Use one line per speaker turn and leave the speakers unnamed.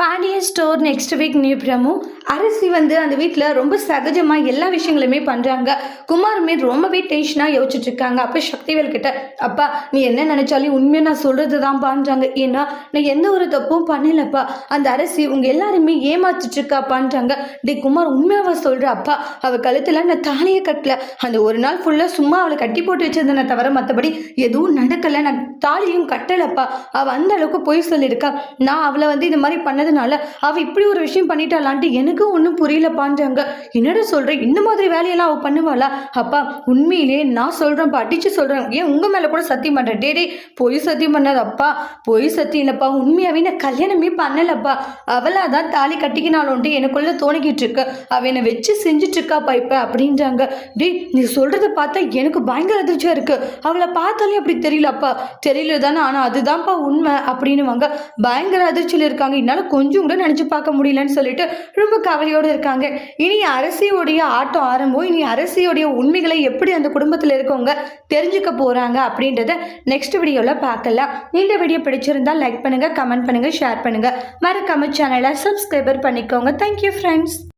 Pandian store next week new ప్రము. அரசி வந்து அந்த வீட்டில் ரொம்ப சகஜமாக எல்லா விஷயங்களுமே பண்ணுறாங்க குமாருமே ரொம்பவே டென்ஷனாக யோசிச்சுட்டு இருக்காங்க அப்போ சக்திவேல் கிட்ட அப்பா நீ என்ன நினச்சாலும் உண்மையாக நான் சொல்கிறது தான் பண்ணுறாங்க ஏன்னா நான் எந்த ஒரு தப்பும் பண்ணலப்பா. அந்த அரசி உங்கள் எல்லாருமே ஏமாத்திட்டு இருக்காப்பான்றாங்க டே குமார் உண்மையாக சொல்கிற அப்பா? அவள் கழுத்தில் நான் தாலியை கட்டல. அந்த ஒரு நாள் ஃபுல்லாக சும்மா அவளை கட்டி போட்டு வச்சிருந்தேனே தவிர மற்றபடி எதுவும் நடக்கலை. நான் தாலியும் கட்டலப்பா. அவள் அந்த அளவுக்கு பொய் சொல்லியிருக்கா. நான் அவளை வந்து இது மாதிரி பண்ணதுனால அவள் இப்படி ஒரு விஷயம் பண்ணிட்டாளான்ட்டு எனக்கும் ஒன்றும் புரியலப்பான்றாங்க என்னடா சொல்கிறேன் இந்த மாதிரி வேலையெல்லாம் அவள் பண்ணுவாளா? அப்பா உண்மையிலே நான் சொல்கிறேன் அடிச்சு சொல்கிறேன் ஏன் உங்கள் மேலே கூட சத்தியம் பண்ணுறேன் டே டே பொய் சத்தியம் பண்ணாது அப்பா பொய் சத்தியம் இல்லைப்பா. உண்மையாகவே நான் கல்யாணமே பண்ணலப்பா. அவளாக தான் தாலி கட்டிக்கினாலும்ட்டு எனக்குள்ளே தோணிக்கிட்டு இருக்கு அவள் என்னை வச்சு செஞ்சுட்டு இருக்காப்பா இப்போ அப்படின்றாங்க. டேய் நீ சொல்கிறத பார்த்தா எனக்கு பயங்கர அதிர்ச்சியாக இருக்குது அவளை பார்த்தாலே அப்படி தெரியலப்பா. தெரியல தானே ஆனால் அதுதான்ப்பா உண்மை அப்படின்னுவாங்க. பயங்கர அதிர்ச்சியில் இருக்காங்க. என்னால் கொஞ்சம் கூட நினச்சி பார்க்க முடியலன்னு சொல்லிட்டு ரொம்ப கவலையோடு இருக்காங்க. இனி அரசியோடைய ஆட்டம் ஆரம்பம் இனி அரசியோடைய உண்மைகளை எப்படி அந்த குடும்பத்தில் இருக்கவங்க தெரிஞ்சுக்க போகிறாங்க அப்படின்றத நெக்ஸ்ட் வீடியோவில் பார்க்கலாம். இந்த வீடியோ பிடிச்சிருந்தா லைக் பண்ணுங்கள் கமெண்ட் பண்ணுங்கள் ஷேர் பண்ணுங்கள் மறக்காம சேனலை சப்ஸ்கிரைபர் பண்ணிக்கோங்க. Thank you friends